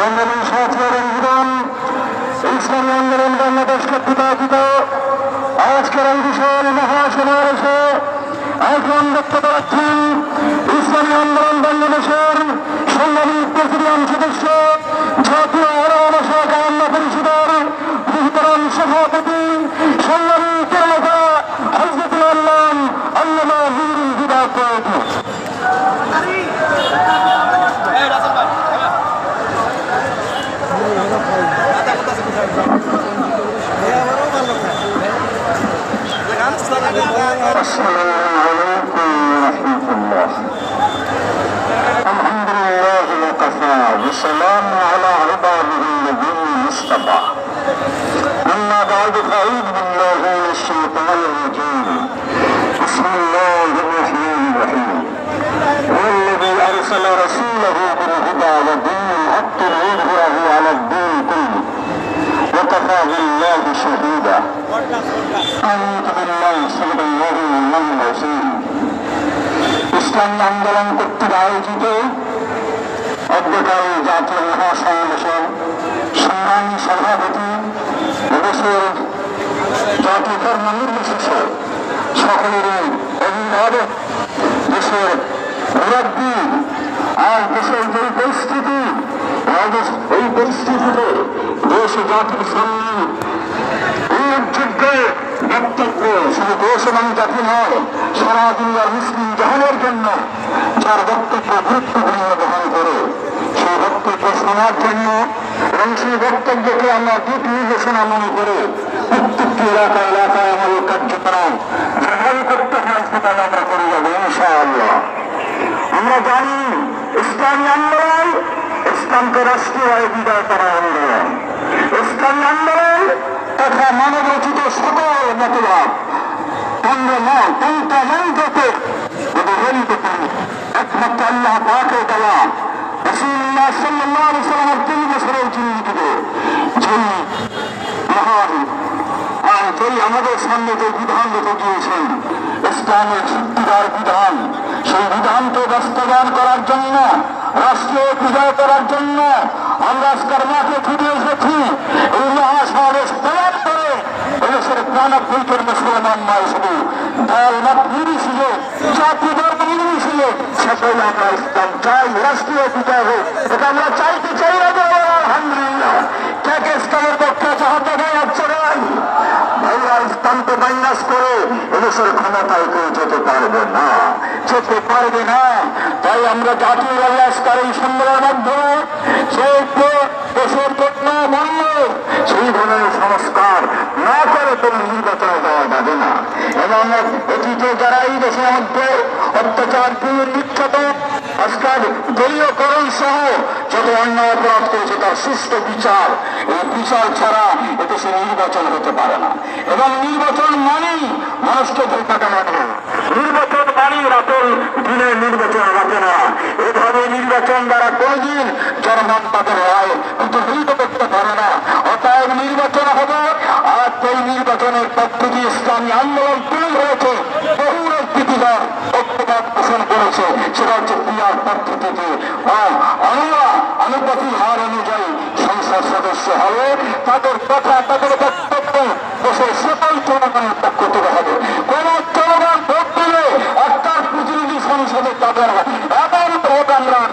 সংগ্রামী এবং জীবন ইসলামী আন্দোলন বাংলাদেশ কর্তৃক আয়োজিত আজকের এই বিশাল মহাসমাবেশে এখন দেখতে পাচ্ছেন ইসলামী আন্দোলন বাংলাদেশের সংগ্রামী প্রেসিডিয়াম সদস্য জাতীয় আরও সহকার পরিষদের السلام عليكم ورحمة الله الحمد لله وكفى وسلام على عباده الذين اصطفى أما بعد فأعوذ بالله من الشيطان الرجيم بسم الله الرحمن الرحيم هو الذي أرسل رسوله بالهدى ودين الحق ليظهره وكفى بالله شهيدا أعوذ بالله صلى الله عليه وسلم ইসলামী আন্দোলন কর্তৃক আয়োজিত অদ্যকাল জাতীয় মহাসমাবেশের সংগ্রামী সভাপতি দেশের জাতীয় ধর্ম নির্বিশেষে সকলেরই অভিভাবক দেশের মুরব্বী আর দেশের যে পরিস্থিতি রাজস- এই পরিস্থিতিতে দেশ জাতির সামনে উল্লেখযোগ্য বক্তব্য শুধু দেশ এবং জাতি নয়, সারা দুনিয়ার মুসলিম জাহানের জন্য যার বক্তব্য গুরুত্বপূর্ণ বহন করে, সেই বক্তব্য শোনার জন্য এবং সেই বক্তব্যকে আমরা দিক নির্দেশনা মনে করে প্রত্যেকটি এলাকায় আমাদের কার্যক্রম যেভাবে করতে হয় সেটা আমরা করে যাব ইনশাআল্লাহ আমরা জানি ইসলামী আন্দোলন ইসলামকে রাষ্ট্রীয় বিদায় করা আন্দোলন ইসলামী আন্দোলন তথা মানব রচিত সকল করি একমাত্র আল্লাহ পাকে আর আমাদের বিধান ইসলামের বিধান, সেই বিধানকে বাস্তবায়ন করার জন্য রাষ্ট্রীয় বিজয় করার জন্য আমরা আজকের মাঠে ছুটে এসেছি। এই মহাসমাবেশ প্রমাণ করে এদেশের প্রাণবৈকের মুসলমান নয় শুধু দল মত নির্বিশেষে জাতি, ধর্ম নির্বিশেষে সকল আমরা ইসলাম চাই, রাষ্ট্রীয় বিজয় হোক। এটা আমরা চাইতে চাই না আলহামদুলিল্লাহ। কে ইসলামের পক্ষে আছে হাত দেখা যাচ্ছে ভাইয়া ইসলামকে ক্ষমতায় কেউ যেতে পারবে না। যেতে পারবে না। তাই আমরা জাতীয় এই সম্মেলনের এই দেশের মধ্যে সহ যত অন্যায় অপরাধ করেছে বিচার, এই বিচার ছাড়া এদেশে নির্বাচন হতে পারে না। এবং নির্বাচন মানেই মানুষকে মানেই রাতল দিনের নির্বাচন রাখে না। এভাবে নির্বাচন দ্বারা কোনদিন জনগণ তাদের রায় প্রতিফলিত করতে পারে না। অতএব নির্বাচন হবে, আর সেই নির্বাচনের পদ্ধতি ইসলামী আন্দোলন তুলে ধরেছে বহু রাজনীতিবার ঐক্যবাদ পোষণ করেছে। সেটা হচ্ছে পিয়ার পদ্ধতিতে আমরা আনুপাতিক হার অনুযায়ী সংসদ সদস্য হবে তাদের কথা তাদের বক্তব্য দেশের সকল জনগণের পক্ষ থেকে হবে কোন জনগণ ভোট দিলে একটার প্রতিনিধি সংসদে তাদের এমন ভোট আমরা আর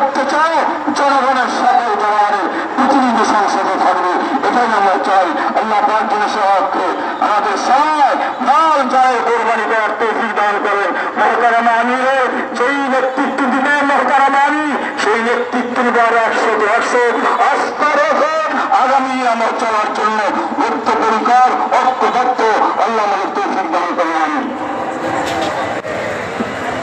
আমার চলার